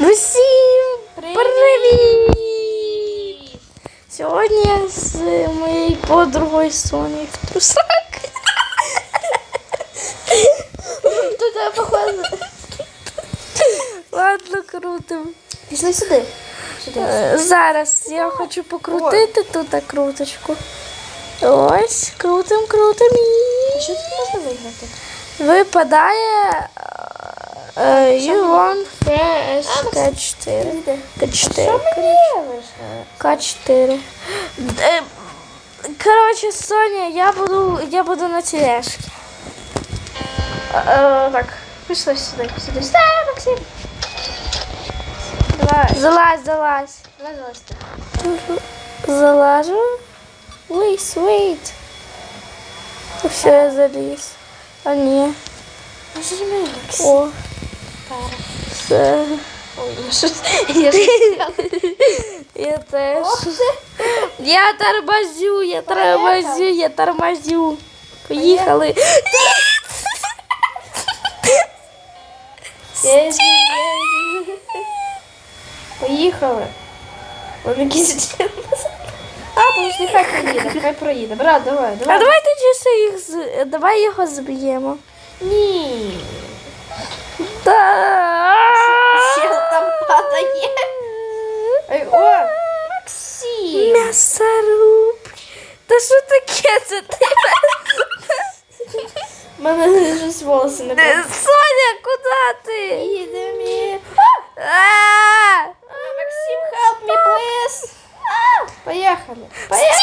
Усім Привіт! привіт! Сьогодні я з моєю подругою Соней в трусах. Тут я похоже. Ладно, крутим. Пішли сюди. Сюди. Е, Зараз я хочу покрутити тут круточку. Ось, крутим, крутим і Що тут можна виграти? випадає е, U1 K4. К4. К4. Е, Коротше, Соня, я буду, я буду на тележці. Е, е, Так, пішли сюди, сюди. Сюди, Максим. Давай. Залазь, залазь. Давай залазьте. Залажу. Wait, wait. Все, я заліз. А ні. Нажми, Максим. О, Пара. все. Я. Я теж. Я тормозю, я тормозю, я тормозю. Поїхали. Поїхали. Вони якісь. А, подожди, хай проїде, хай проїде. Брат, давай, А давай. давай тоді ще їх з... давай його зб'ємо. Ні. Да. Ще там падає. Ой, о, Максим. М'ясоруб. Та що таке це ти? У мене щось волоси не Е, Соня, куди ти? Їдемо. А! А, Максим, help me, please. Поїхали. Поїхали.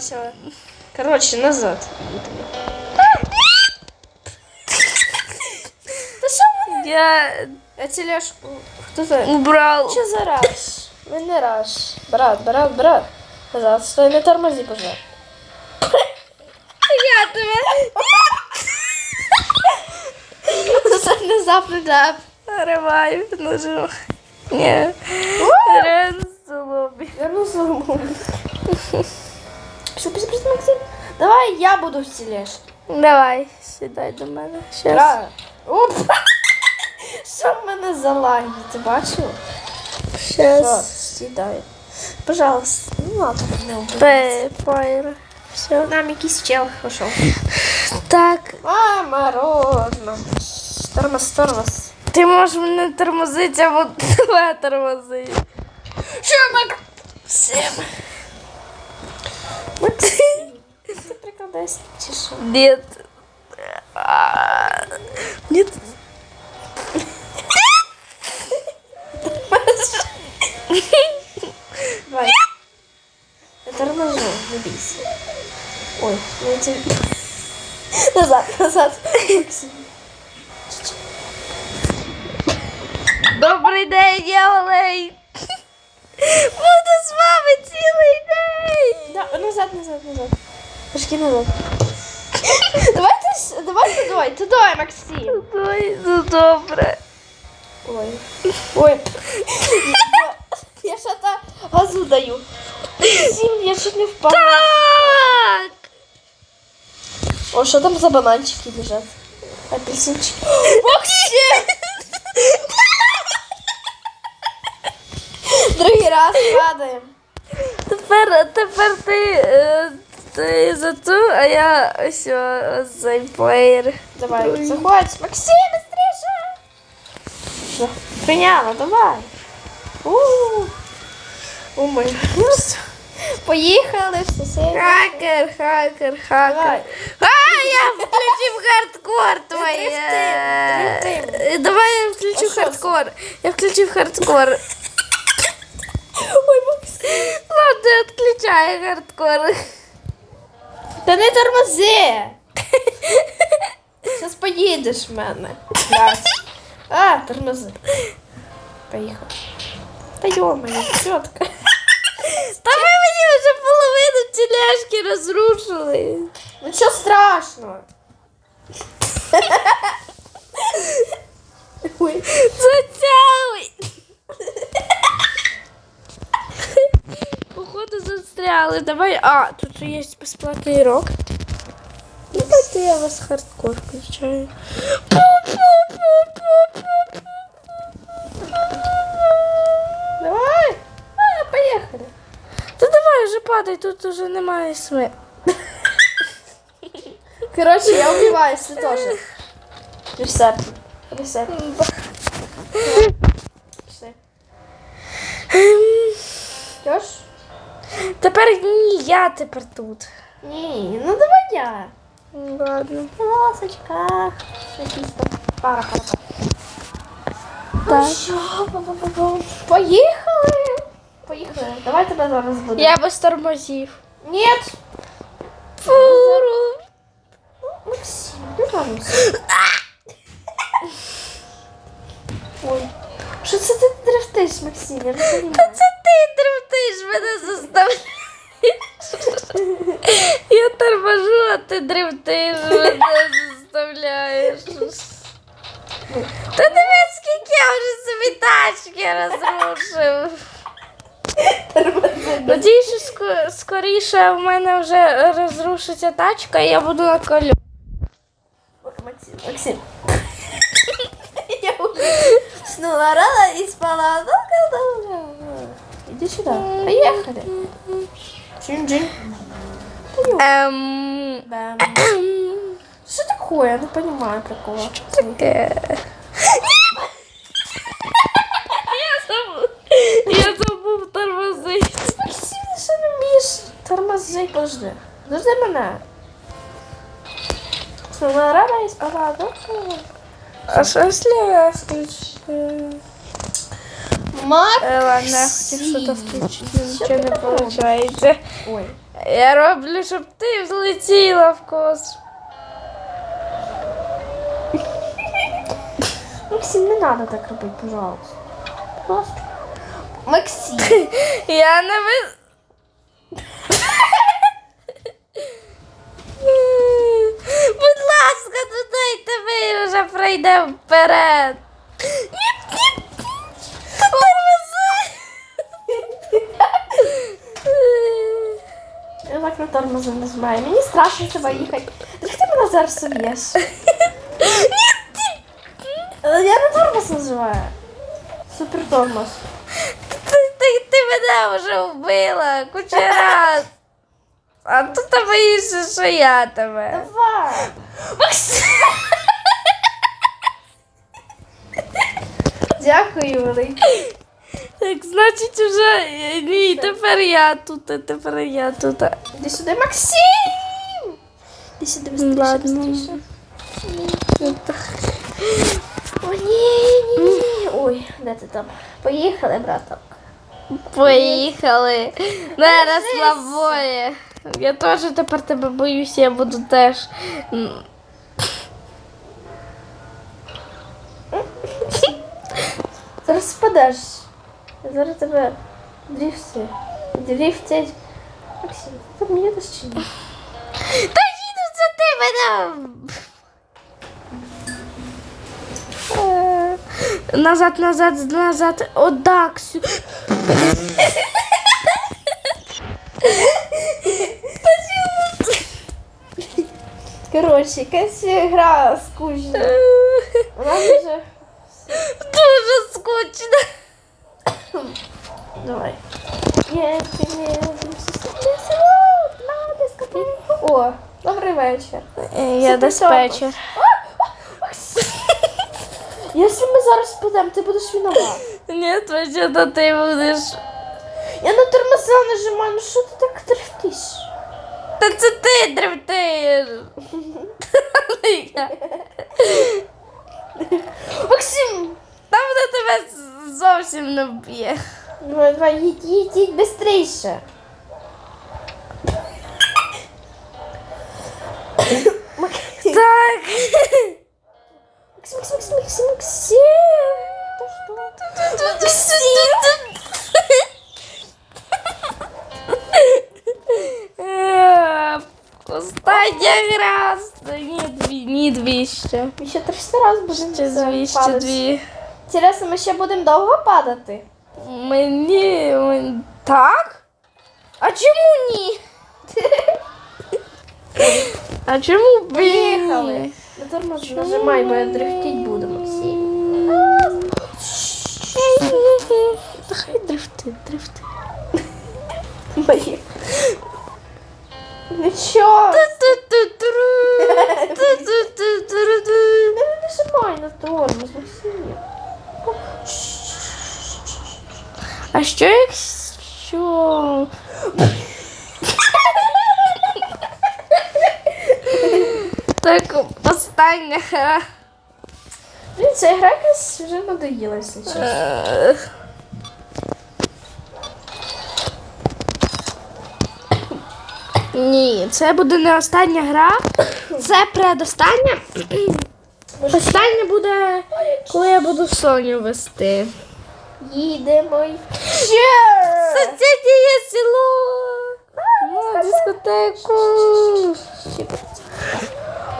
Вже побачила. Коротше, назад. Та що вони? Я Я тележку. Хто це? убрав. Що за раш? Ви не раш. Брат, брат, брат. Назад, стой, не тормози, пожалуйста. Я тебе Це внезапно да. риваю, ножу. Ні. Рен злобі. Верну свою Що, пішли, пішли, Максим? Давай я буду в тележці. Давай, сідай до мене. Щас. Оп. Що в мене за лаги? Ти бачила? Що? Щас. Сідай. Пожалуйста. Ну ладно, не вбив. Пепайр. Все. Нам якийсь чел пішов. Так, А, морозно. Тормоз, тормоз. ти можеш мене тормозити, або тебе тормозити. Що, Мак? Всем. Максим. Чи що? Нет. Нет. Давай. Я торможу, не бійся. Ой, ну эти... Назад, назад. Добрий день, я Олей. Буду з вами цілий день. Да, назад, назад, назад. Назад. Давайте, давай, туди, Максим. Ой, ну добре. Ой. Ой. Я, я что-то газу даю. Максим, я чуть не впала. Так. О, что там за бананчики лежат? Апельсинчики. Максим! Другий раз падаем. Тепер, тепер ти, е, ти за ту, а я ось о, цей плеєр. Давай, заходь. Максим, быстрее! Все, приняла, давай. У-у-у. О, мой. Поїхали в сусідню. Хакер, хакер, хакер. Давай. А, я включив хардкор твоє. дрифтим, дрифтим. Е, Давай я включу А що це? хардкор. Я включив хардкор. Ой, Максим. Ладно, відключаю хардкор. Та не тормози. Зараз поїдеш в мене. А, тормози. Поїхав. Та йо-моє, тітка. Та ви мені вже половину тележки розрушили. Нічого страшного. Ой. Затягуй. Походу застряли. Давай. А, тут є безплатний рок. Давайте я вас хардкор включаю. Давай! А, поїхали. Та давай вже падай, тут уже немає сми. Короче, я убиваюсь, ты тоже. Ресет. Ресет. Тепер ні, я тепер тут. Ні, ну давай я. Ладно. Ласочка. Якісь там пара пара. Так. Ну що, па-па-па-па. Поїхали. Поїхали. Давай тебе зараз буде. Я без тормозів. Нет. Фуру. Максим, не жалуйся. Ой. Що це ти дрифтиш, Максим? Я не розумію. Це ти дрифтиш, мене заставляєш. Я торможу, а ти дрифтиш, мене заставляєш. Та дивись, скільки я вже собі тачки розрушив. Надіюсь, що ско- скоріше в мене вже розрушиться тачка, і я буду на колю. Максим, Максим. Я уже снула рано и спала. Иди сюда. Поехали. Чин-чин. Ем... Бэм. Что такое? Я не понимаю прикола. Я забув. Я забув тормозити. Максим, що не вмієш? Тормози, подожди. Подожди мене. Снула рано и спала долго. А що якщо я включу? Мак. Е, ладно, я хотів щось включити, нічого не виходить. Ой. Я роблю, щоб ти влетіла в космос. Максим, не надо так робити, пожалуйста. Пожалуйста. Максим. Я не ви... Будь ласка, додайте ви вже пройдемо вперед. Ні, ні. Я так на тормози не. Мені страшно тебе їхати. Так ти мене зараз соб'єш. Я не тормоз називаю. Супер тормоз. Ти, ти, ти мене вже вбила куча раз. А тут ти боїшся, що я тебе. Давай. Максим. Дякую, великий. Так, значить, вже е, ні, тепер я тут, тепер я тут. Іди сюди, Максим. Іди сюди, быстріше, Ладно. быстріше. О, ні, ні, ні. Ой, де ти там? Поїхали, браток. Поїхали. На розслабоє. Я теж тепер тебе боюся, я буду теж. м, Зараз впадеш. Зараз тебе дрифти. Дрифтять. Максим, ти мені їдеш чи ні? Та їду за тебе. Е, Назад, назад, назад. О, Даксю. Коротше, якась гра скучна. Вона дуже... Дуже скучно. Давай. Я на дискотеку. О, добрий вечір. Я диспетчер. Якщо ми зараз підемо, ти будеш виноват. Ні, то ти будеш. Я на тормоза нажимаю, ну що ти так дрифтиш? Та це ти дрифтиш. Максим! Там вона тебе з- зовсім не вб'є. Давай, давай, їдь, їдь, їдь быстрейше. Так. Максим, Максим, Максим, Максим, Максим. Да что? Е, Остання гра. Ні, дві, ні, дві ще. Ще 300 раз будемо Ще дві, ще дві. Інтересно, ми ще будемо довго падати? Мені так? А чому ні? А чому Поїхали. Не тормози, нажимай, ми дрифтіть будемо всі. Та хай дрифти, дрифти. Нічого. Не нажимай на тормоз, Максим. А що якщо? Так, остання гра. Блін, ця гра якась вже надоїла, якщо чесно. Е, Ні, це буде не остання гра. Це предостання. Остання буде, коли я буду Соню вести. Їдемо. Сусіднє село. На дискотеку.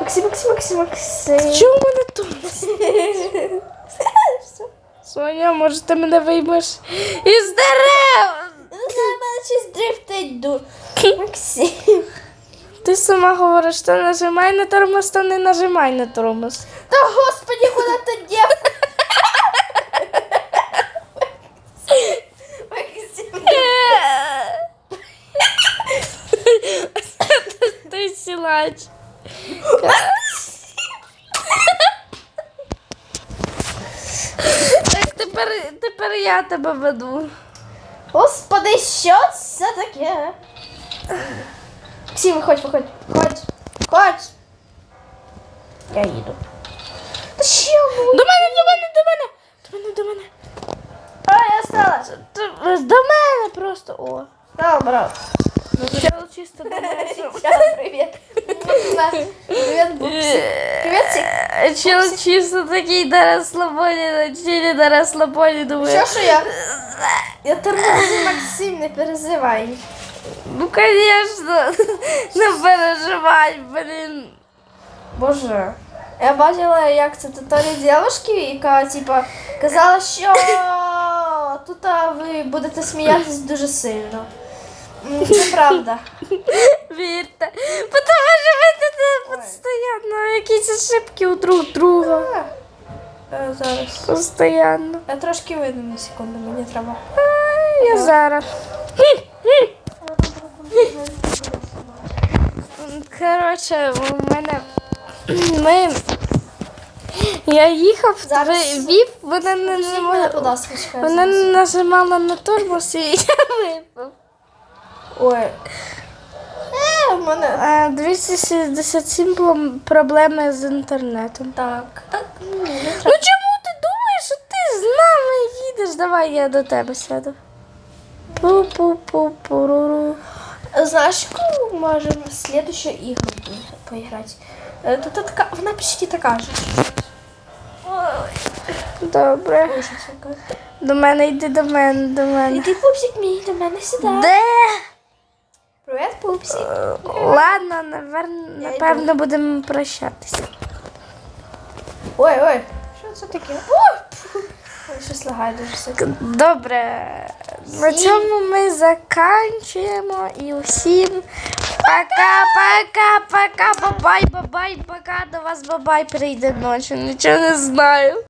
Максим, Максим, Максим, Максим. Чому в мене тут? Соня, може ти мене виймеш із дерев? Мене щось дрифтить ду. Максим. Ти сама говориш, що нажимай на тормоз, то не нажимай на тормоз. Та господи, куди ти дів? Ти сілач. Так тепер, тепер я тебе веду. Господи, що це таке? Максим, виходь, виходь, виходь, виходь. Я їду. Та що? ну? До мене, до мене, до мене. До мене, до мене. А, я стала. Ти- До мене просто. О. Стала, брат. Ну, спочатку чисто до мене. Чао, привіт. Привіт, Бупсик. Привіт, Сик. Е, Чел чисто такий на розслабоні, на чилі на розслабоні, думаю. Що, що я? Я тормозу, Максим, не переживай. Ну, конечно, не переживай, блін. Боже. Я бачила, як це туторі дівчинки, яка типа казала, що тут ви будете сміятись дуже сильно. Це правда. Вірте. Потому що ви тут постійно якісь ошибки у друг друга. Е, Зараз. Постоянно. Я трошки вийду на секунду, мені треба. А, Я зараз. Коротше, у мене ми. Я їхав, Зараз. вів, вона не, будь Вона не нажимала на тормоз і я випав. Ой. Е, в мене. 267 проблеми з інтернетом. Так. А, ні, Ну чому ти думаєш, що ти з нами їдеш? Давай я до тебе сяду. Пу-пу-пу-пуруру. Можемо в следующу ігру поіграти? Е, Тут така, вона почти така ж. Добре. До мене йди до мене, до мене. Іди, пупсик мій, до мене сідай. Де? Привіт, пупсик. Ладно, навер- напевно, будемо прощатися. Ой, ой. Що це таке? Ой, щось лагає дуже сильно. Добре. На цьому ми заканчуємо і усім пока, пока, пока, бабай, бабай, пока до вас бабай прийде ночі. Нічого не знаю.